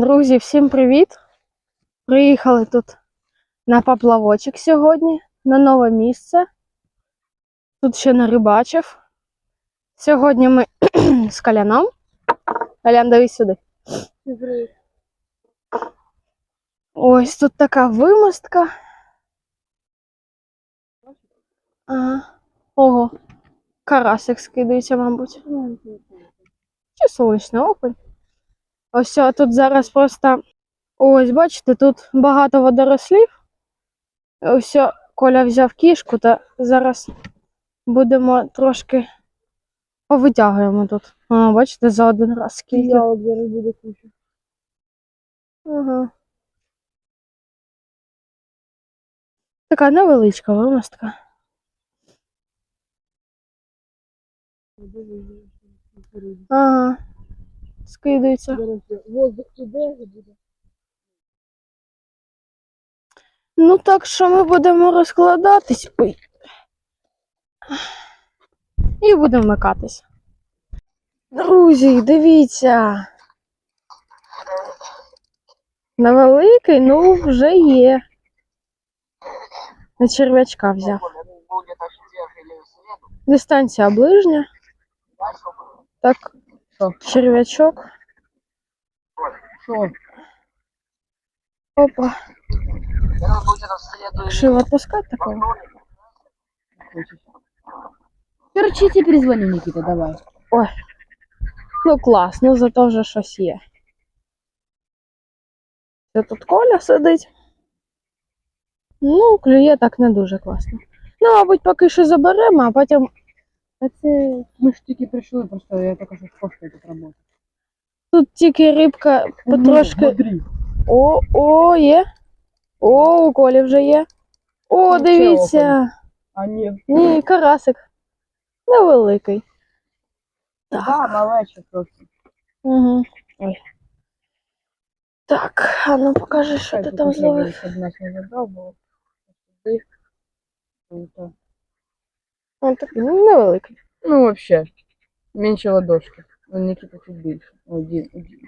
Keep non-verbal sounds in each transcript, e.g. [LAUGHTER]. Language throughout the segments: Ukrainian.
Друзі, всім привіт! Приїхали тут на поплавочок сьогодні, на нове місце. Тут ще не рибачив. Сьогодні ми [CLEARS THROAT] з Каляном. Калян, дивись сюди. Ось тут така вимостка. Ага. Ого. Карасик скидається, мабуть. Чи сонячний окунь. Ось а тут зараз просто. Ось, бачите, тут багато водорослів. Ось Коля взяв кішку, та зараз будемо трошки повитягуємо тут. А, бачите, за один раз скільки. Я буде куча. Ага. Така невеличка вимостка. Ага. Скидується. Воздух туди буде. Ну так що ми будемо розкладатись. Ой. І будемо вмикатись. Друзі, дивіться. Невеликий, ну вже є. На черв'ячка взяв. Дистанція ближня. Так, Що? черв'ячок. Що? Опа. Решил отпускать такого? Короче, я тебе перезвоню, Никита, давай. Ой. Ну клас, ну зато вже щось є. Це тут Коля сидить. Ну, клює так не дуже класно. Ну, мабуть, поки що заберемо, а потім. А це ми ж тільки прийшли, просто я тільки що поштою тут працюю. Тут тільки рибка потрошки. О, о, є. О, у Колі вже є. О, Ну, дивіться. А ні. Ні, карасик. Невеликий. Так. Да, малеча просто. Угу. Ой. Так, а ну покажи, що ти там зловив. Щоб нас не забрав, бо туди. Круто. Он такий ну, невеликий. Ну, вообще, менше ладошки. У Никита чуть більше. Один, один.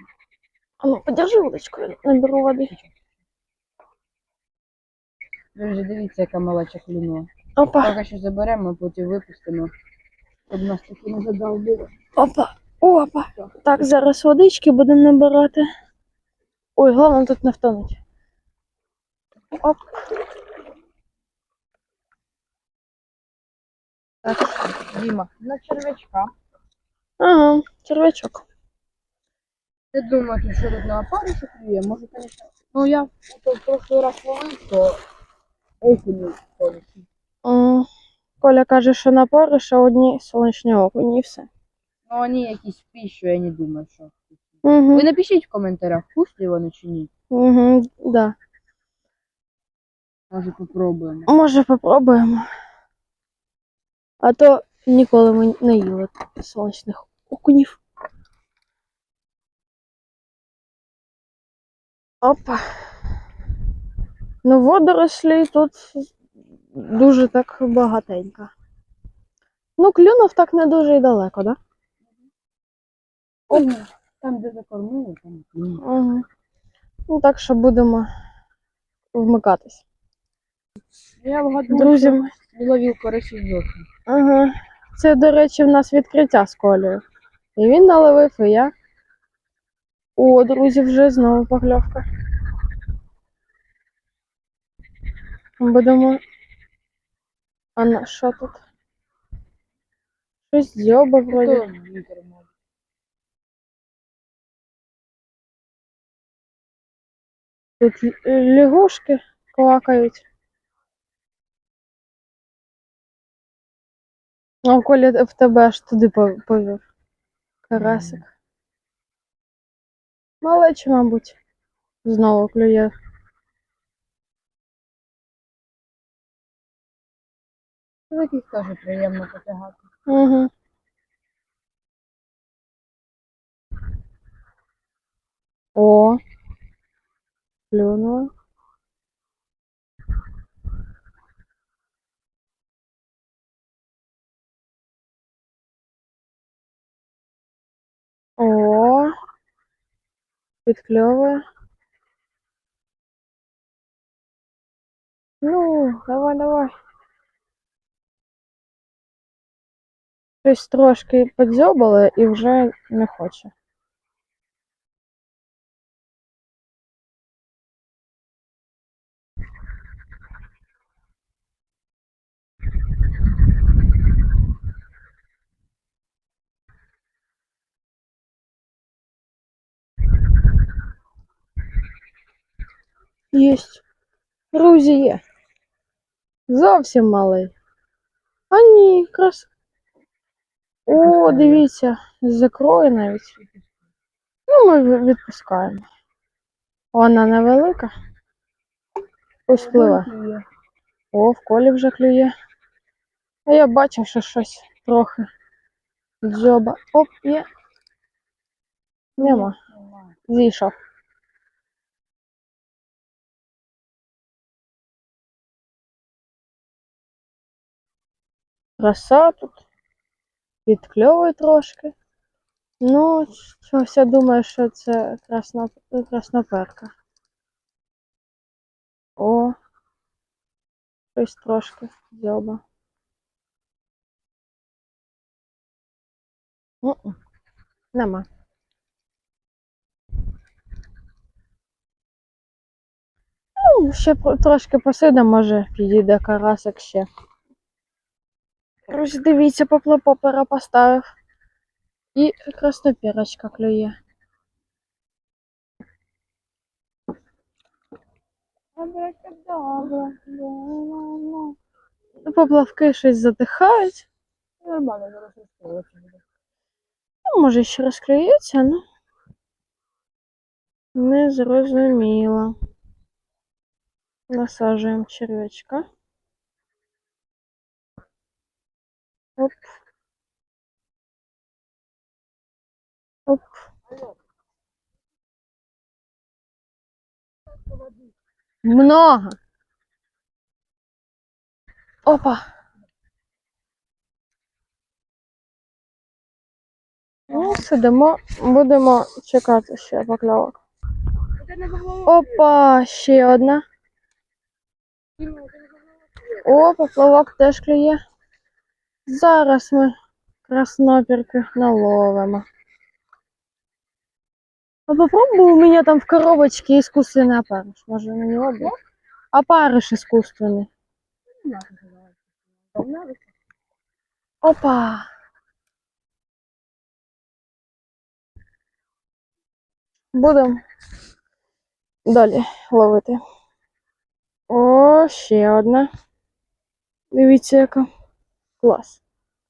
А ну, подержи удочку, я наберу води. Друзі, дивіться, яка малеча клюнула. Опа, Поки що заберемо, а потім випустимо. Щоб нас таки не задовбили. опа, опа. Так, зараз водички будемо набирати. Ой, головне тут не втонуть. Оп. Так, Діма, на червячка. Ага, червячок. Ти думаєш, що тут на опарищі клює? Може, конечно. Ну, я в прошлый раз ловив, то окуні опарищі. Коля каже, що на париша одні сонячні окуні і все. Ну, вони якісь в пищу, я не думаю, що. Угу. Ви напишіть в коментарях, вкусні вони чи ні. Угу, да. Може, попробуємо. Може, попробуємо. А то ніколи ми не їли сонячних окунів. Опа. Ну, водорослі тут дуже так багатенько. Ну, клюнув так не дуже і далеко, да? Оп. Там, де закормили, там. Угу. Ну, так що будемо вмикатись. Я вгадую, Друзі, що ловив коротше зовсім. Ага. Це, до речі, в нас відкриття з колею. І він наловив, і я. О, друзі, вже знову покльовка. Будемо. А на що тут? Щось дзьоба вроді. Тут лягушки квакають. А Коля в тебе аж туди повів. Карасик. Малече, мабуть. Знову клює. Таких теж приємно потягати. Угу. О. Клюнула. О. Підкльовує. Ну, давай, давай. Щось трошки подзьобали і вже не хоче. Єсть. Друзі є. Зовсім малий. А ні, якраз. О, дивіться, закроє навіть. Ну, ми відпускаємо. Вона невелика. Пусть пливе. О, в колі вже клює. А я бачив, що щось трохи дзьоба. Оп, є. Нема. Зійшов. Краса тут. Підкльовує трошки. Ну, щось я думаю, що це красна, красноперка. О, щось трошки дзьоба. М-м, Нема. Ну, ще трошки посидимо, може підійде карасик ще. Ось дивіться, поплопопера поставив. І краснопірочка клює. Да-да-да. Поплавки щось затихають. Нормально, зараз розкриється. Ну, може, ще розкриється, ну. Не зрозуміло. Насаджуємо черв'ячка. Оп. Оп. Много. Опа. Ну, сидимо, будемо чекати ще покльовок. Опа, ще одна. О, поплавок теж клює. Зараз ми краснопірки наловимо. А попробуй у меня там в коробочке искусственный опарыш. Может, на него будет? Опарыш искусственный. Опа! Будемо далі ловити. О, ще одна. Дивіться, яка. Клас.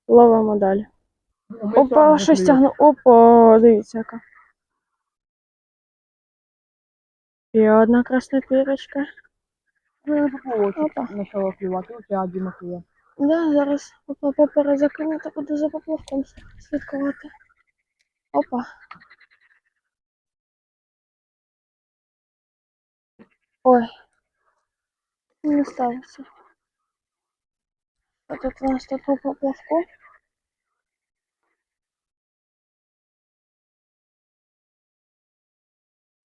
Ловимо далі. Опа, щось тягне. Опа, дивіться, яка. Ще одна красна пірочка. Ну, поплавочок Опа. почало клювати, у тебе Діма клює. Да, зараз попа перезакинути, буду за поплавком слідкувати. Опа. Ой. Не ставиться. Тут у нас тут по поплавку.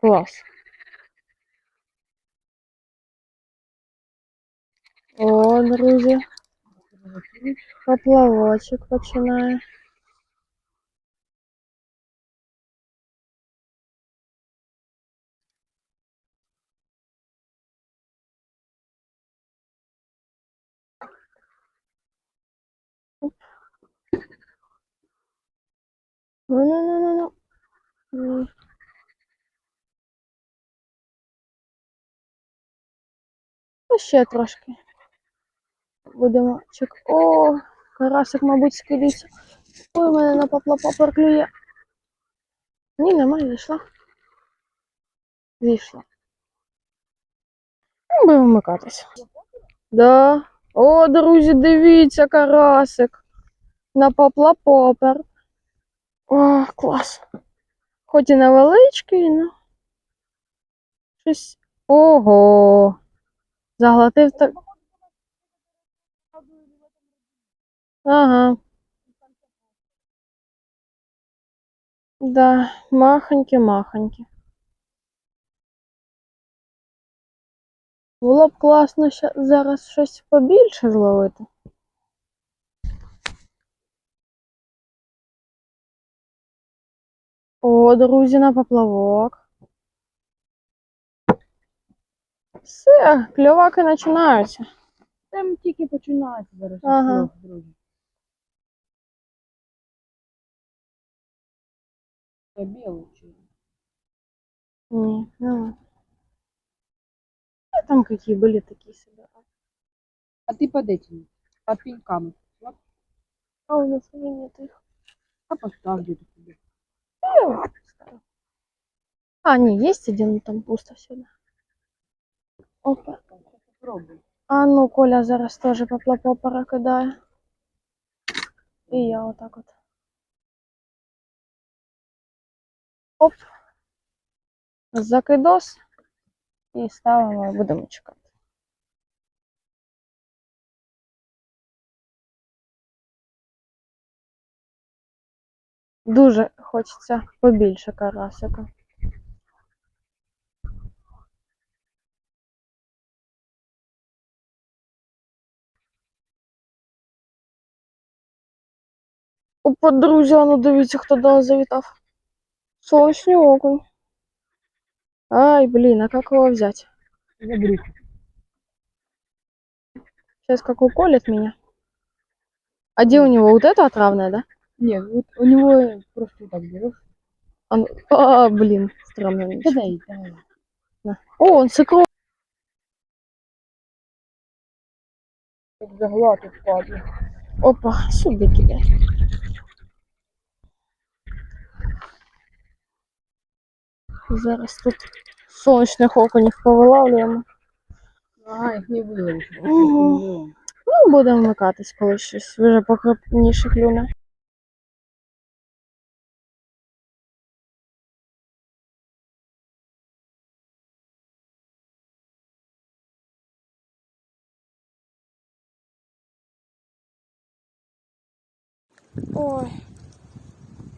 Клас. О, друзі, поплавочок починає. Ну-ну-ну-ну-ну. М. Ну, ще трошки. Будемо чек. О, карасик, мабуть, скидиться. Ой, у мене на поплапопер клює. Ні, немає, зійшла. Зійшла. Ну, Будемо вмикатись. Да. О, друзі, дивіться, карасик. На поплапопер. О, клас. Хоч і невеличкий, ну. Щось. Ого. Заглотив так. Ага. Да, махоньки-махоньки. Було б класно зараз щось побільше зловити. О, друзі, на поплавок. Все, кльоваки починаються. Там тільки починається зараз. Ага. друзі. Це білий чи? Не, ну. А там какие были такие себе. А ти под этими, под пеньками. А у нас уже нет их. А постав где-то себе. А, не, есть один, но там пусто сюда. Опа. Попробуй. А ну, Коля зараз тоже поплапо перекидає. І я отак от. Оп. Закидос. І ставимо і будемо чекати. Дуже хочеться побільше карасика. Опа, друзі, а ну дивіться, хто до нас завітав. Солнечный окунь. Ай, блин, а как его взять? Забери. Сейчас как уколет меня. А где у него вот это отравное, да? Нет, вот у него просто так берешь. Ну- а, блин, странно. Да дай, дай. О, он с икрой. Как заглатывать падло. Опа, сюди кидай. Зараз тут сонячних окунів повилавлюємо. Ага, их не выловишь. Мгм. Ну, будемо вмикатись, коли щось вже покрупніше клюне. Ой,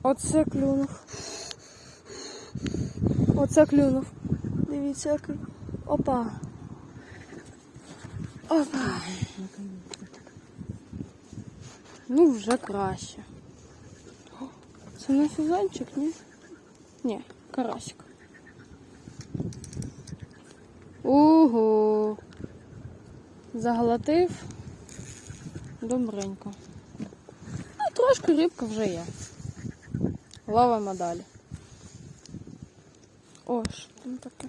оце клюнув. Оце клюнув. Дивіться, який. Опа. Опа. Ну, вже краще. Це не сезончик, ні? Ні, карасик. Ого. Заглотив. Добренько. Ну, трошки рибка вже є. Ловимо далі. О, що там таке?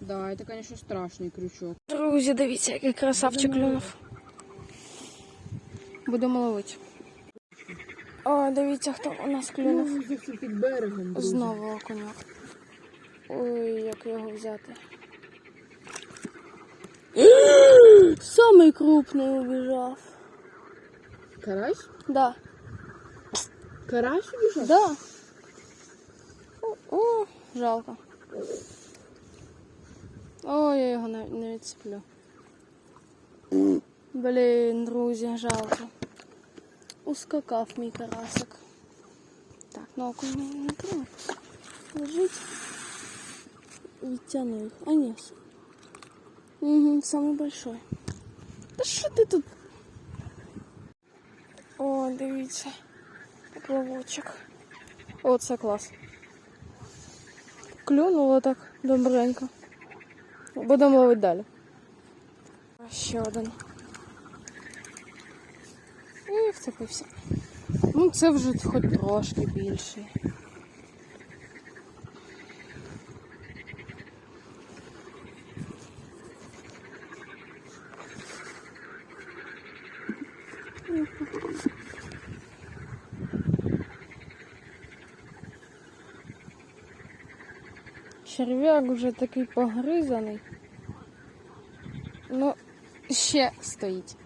Да, это, конечно, страшный крючок. Друзі, дивіться, який красавчик клюнув. Будемо ловити. О, дивіться, хто у нас клюнув. під берегом. Знову окуняк. Ой, як його взяти. [GASPS] Самий крупний убіжав. Карась? Да, Карась убежал? да. О, о, жалко. О, я його не, не відцеплю. Блін, друзі, жалко. Ускакав мій карасик. Так, ну окунь не накрив. Лежить. Відтягну їх. А ні. Угу, самый большой. Та що ти тут? О, дивіться. Поплавочок. О, це клас. Клюнуло так добренько. Будемо ловити далі. Ще один. І вцепився. Ну, це вже хоч трошки більший. Черв'як вже такий погризаний. Ну, ще стоїть.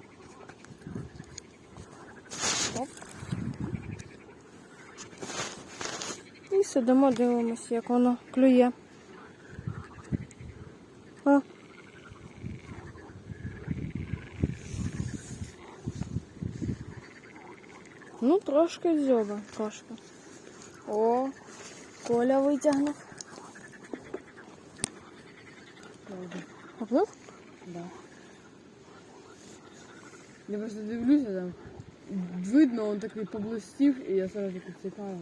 Оп. І сидимо, дивимося, як воно клює. трошки дзьоба, трошки. О, Коля витягнув. правда. Поплив? Да. Я просто дивлюся там. Видно, он такий поблистів, і я сразу підсікаю.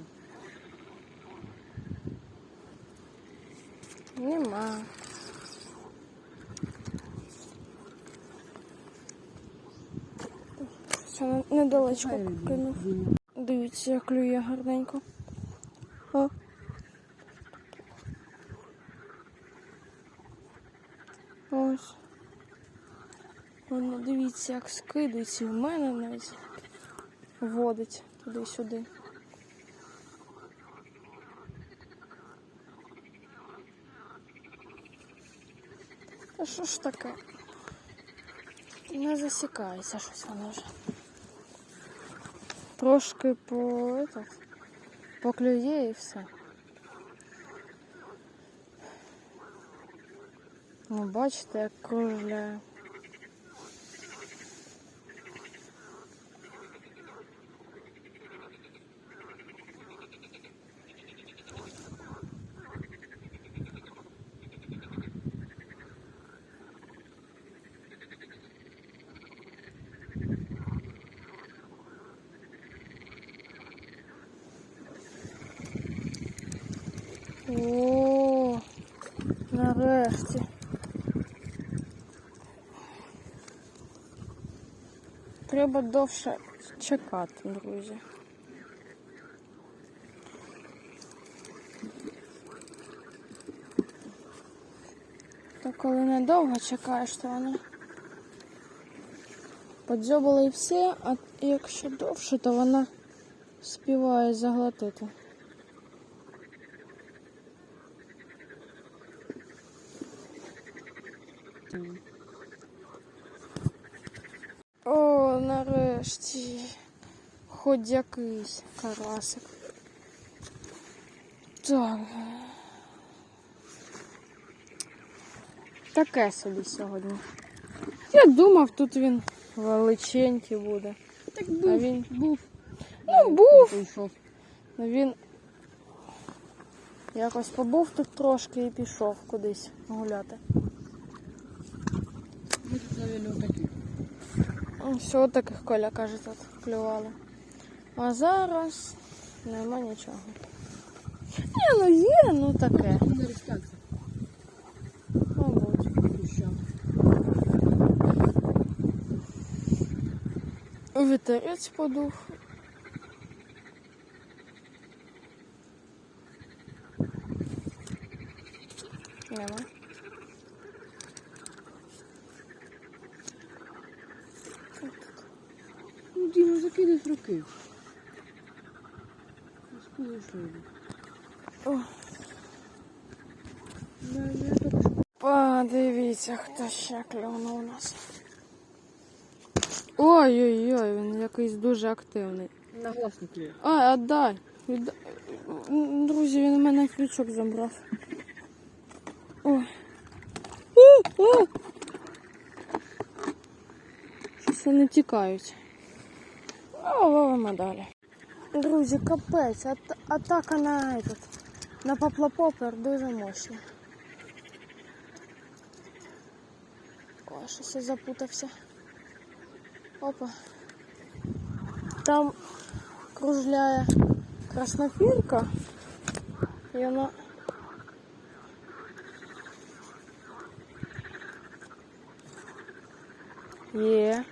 Нема. Що недалечко кинув. Дивіться, як клює гарненько. О. Ось. Воно дивіться, як скидається. І в мене навіть водить туди-сюди. Та що ж таке? Не засікається щось воно вже. Трошки по этот, поклює і все. Ну, бачите, як кружляє. О, нарешті. Треба довше чекати, друзі. Та коли недовго чекаєш, то вона подзьобала і все, а якщо довше, то вона співає заглотити. О, нарешті. Хоч якийсь карасик. Так. Таке собі сьогодні. Я думав, тут він величенький буде. Так А він. був. Ну, був. Ну він якось побув тут трошки і пішов кудись гуляти. Ми тут, Все таких коля каже, тут клювали. А зараз нема нічого. Ні, ну є, ну таке, мабуть. Вітерець подув. Нема. Ну, Діма, так. Подивіться, хто ще клюнув у нас. Ой-ой-ой, він якийсь дуже активний. На не клює. Ай, отдай. Друзі, він у мене крючок забрав. Ой. Щось вони тікають. Ловимо далі. Друзі, капець, ат- атака на этот, на поплапопер дуже мощна. О, щось я запутався. Опа. Там кружляє краснопірка. І вона. Є.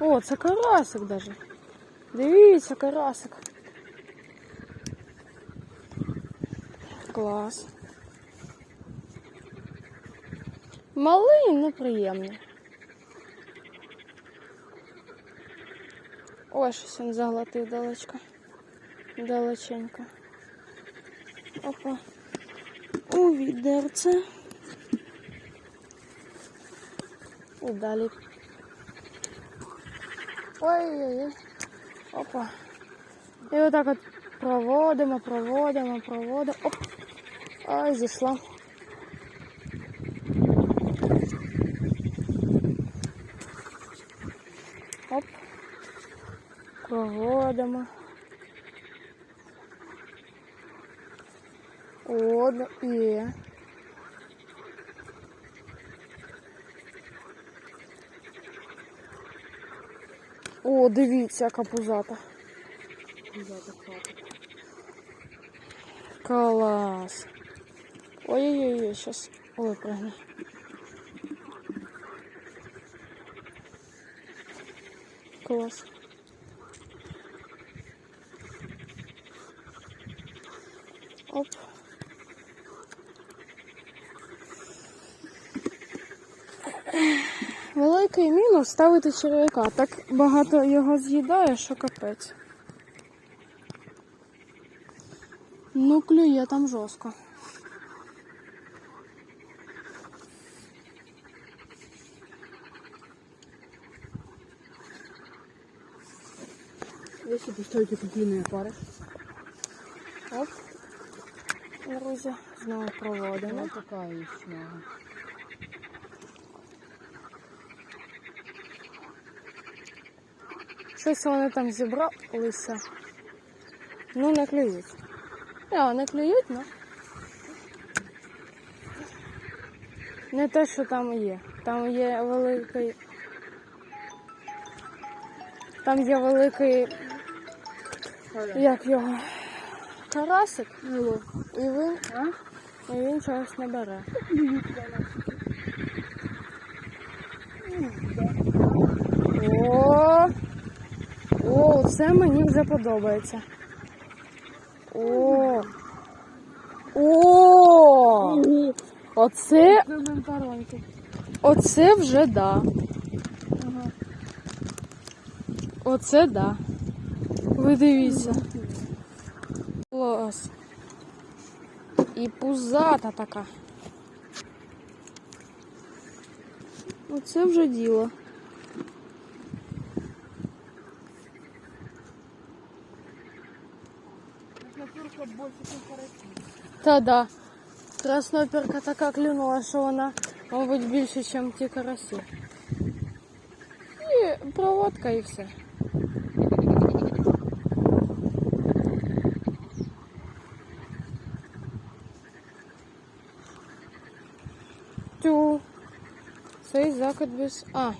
О, це карасик даже. Дивіться, карасик. Клас. Малий, неприємний. Ой, щось він заглотив далечко. Далеченько. Опа. У відерце. І далі. Ой-ой-ой. Опа. І отак от проводимо, проводимо, проводимо. Оп. Ой, зійшла. Оп. Проводимо. О, да- О, дивіться, яка пузата. Клас. Ой-ой-ой, сейчас випрыгне. Клас. Оп. Великий мінус ставити черв'яка. Так багато його з'їдає, що капець. Ну, клює там жорстко. Если поставите куплінні пари. Оп. Друзі, знову проводимо. Вона така і Щось вони там зібралися. Ну, не клюють. А, не клюють, ну. Не те, що там є. Там є великий. Там є великий, як його, карасик, Ну, і він, а? і він чогось не бере. О, о, це мені вже подобається. О, о, оце, оце вже да. Оце да. Ви дивіться. Клас. І пузата така. Оце вже діло. Та да. Красноперка така клюнула, що вона, мабуть, більше, ніж ті карасі. І проводка і все. Тю. Цей закид без. А,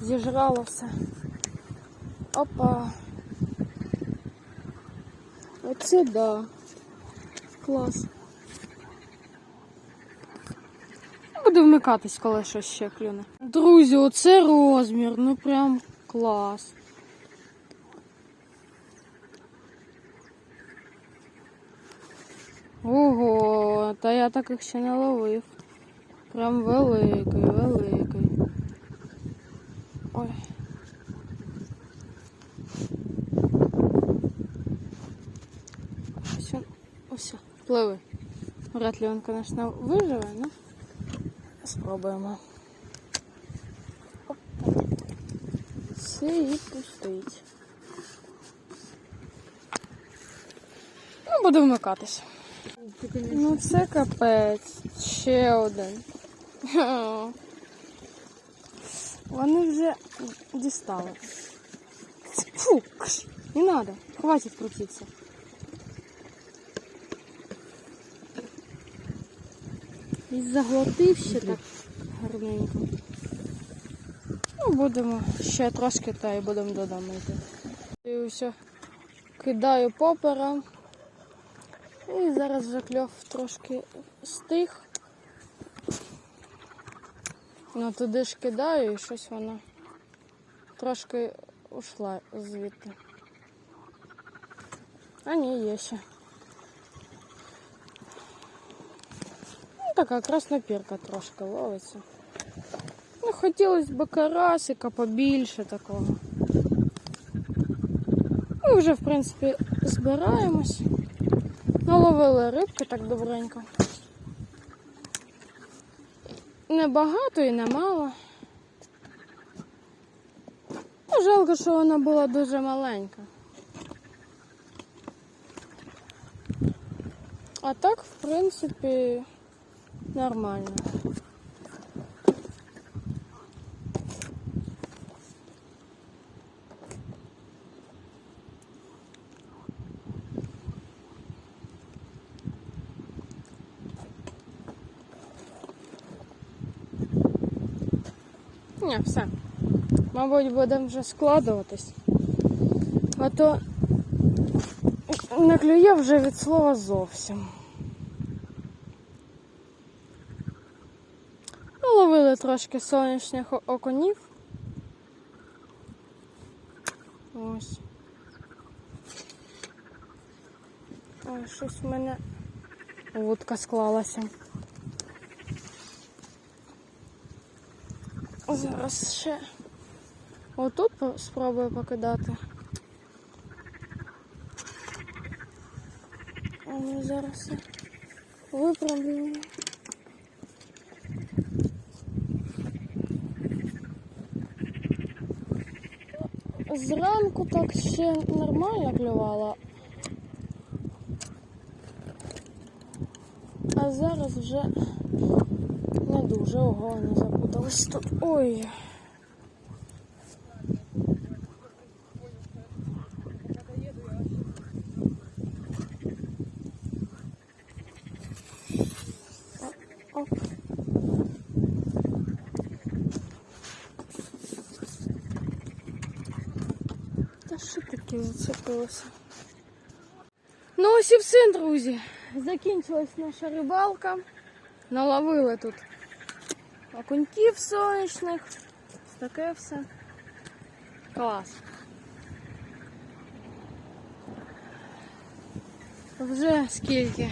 зіжрало все. Опа. Оце да. Клас. Буду вмикатись, коли щось ще клюне. Друзі, оце розмір, ну прям клас. Ого, та я таких ще не ловив. Прям великий, великий. Ой. Ось він, ось, пливи. Вряд ли він, звісно, виживе, ну спробуємо. Це і пустить. Ну, буду вмикатись. Ну це капець. Ще один. [LAUGHS] Вони вже дістали. Фу, не надо. Хватит крутиться. І заглотив ще так гарненько. Ну, будемо ще трошки та і будемо додому йти. І все. Кидаю попером. І зараз вже кльов трошки стих. Ну туди ж кидаю і щось воно трошки ушла звідти. А ні, є ще. Така краснопірка трошки ловиться. Ну, хотілося б карасика побільше такого. Ми вже, в принципі, збираємось. Наловили рибки так добренько. Не багато і не мало. Ну, жалко, що вона була дуже маленька. А так, в принципі, нормально. Ні, все. Мабуть, будемо вже складуватись. А то не клює вже від слова зовсім. Ну, Ловили трошки сонячних о- окунів. Ось. Ой, щось в мене вудка склалася. Зараз ще отут спробую покидати. А ми зараз виправлю. Зранку так ще нормально клювала, А зараз вже не дуже ого, не запуталась тут. Ой. Оп. Та що таке? Ну ось і все, друзі. Закінчилась наша рибалка. Наловили тут окуньків сонячних. Таке все. Клас. Вже скільки?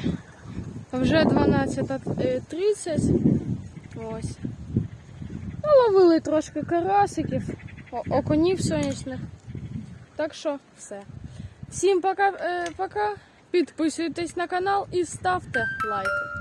Вже 12.30. Ось. Наловили трошки карасиків, окунів сонячних. Так що все. Всім пока, е. Підписуйтесь на канал і ставте лайки.